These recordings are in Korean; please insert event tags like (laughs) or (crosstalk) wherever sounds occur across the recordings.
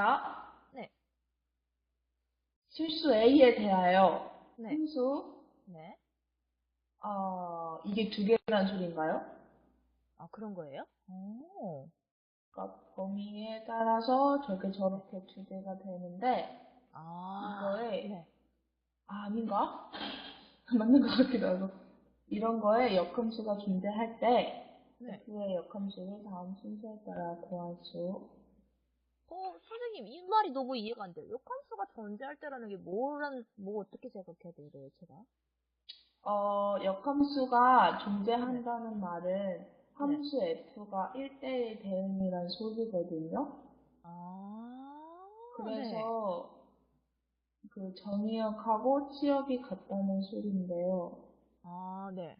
자, 네. 실수 A에 대하여 네. 함수, 네. 어, 이게 두 개라는 소리인가요? 아, 그런 거예요? 오. 그러니까 범위에 따라서 저게 저렇게 두 개가 되는데, 아. 이거에- 네. 아, 아닌가? (laughs) 맞는 것 같기도 하고. 이런 거에 역함수가 존재할 때, 네. 그의 역함수를 다음 순서에 따라 구할 수. 어, 선생님, 이 말이 너무 이해가 안 돼요. 역함수가 존재할 때라는 게 뭐라는, 뭐 어떻게 생각해야 돼요, 제가? 어, 역함수가 존재한다는 말은 함수 F가 1대1 대응이란 소리거든요. 아. 네. 그래서 그 정의역하고 치역이 같다는 소리인데요. 아, 네.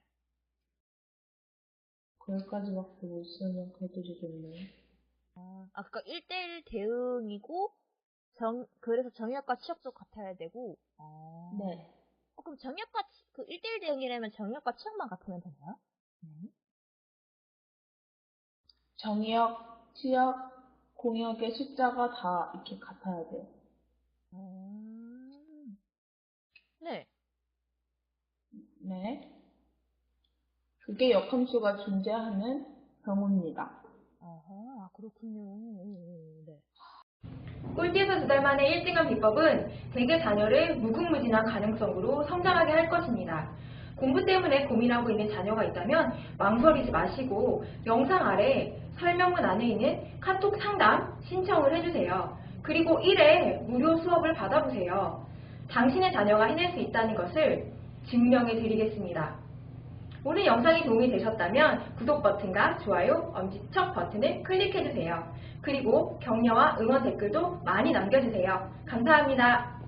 거기까지밖에 못 설명해드리겠네요. 아, 아, 그니까 1대1 대응이고, 정, 그래서 정의역과 치역도 같아야 되고, 아. 네. 어, 그럼 정의역과, 치- 그 1대1 대응이라면 정의역과 치역만 같으면 되나요? 네. 정의역, 치역, 공역의 숫자가 다 이렇게 같아야 돼요. 음. 네. 네. 그게 역함수가 존재하는 경우입니다. 어허, 아, 그렇군요. 오, 네. 꼴찌에서 두 달 만에 1등한 비법은 대개 자녀를 무궁무진한 가능성으로 성장하게 할 것입니다. 공부 때문에 고민하고 있는 자녀가 있다면 망설이지 마시고 영상 아래 설명문 안에 있는 카톡 상담 신청을 해주세요. 그리고 1회 무료 수업을 받아보세요. 당신의 자녀가 해낼 수 있다는 것을 증명해 드리겠습니다. 오늘 영상이 도움이 되셨다면 구독 버튼과 좋아요, 엄지척 버튼을 클릭해주세요. 그리고 격려와 응원 댓글도 많이 남겨주세요. 감사합니다.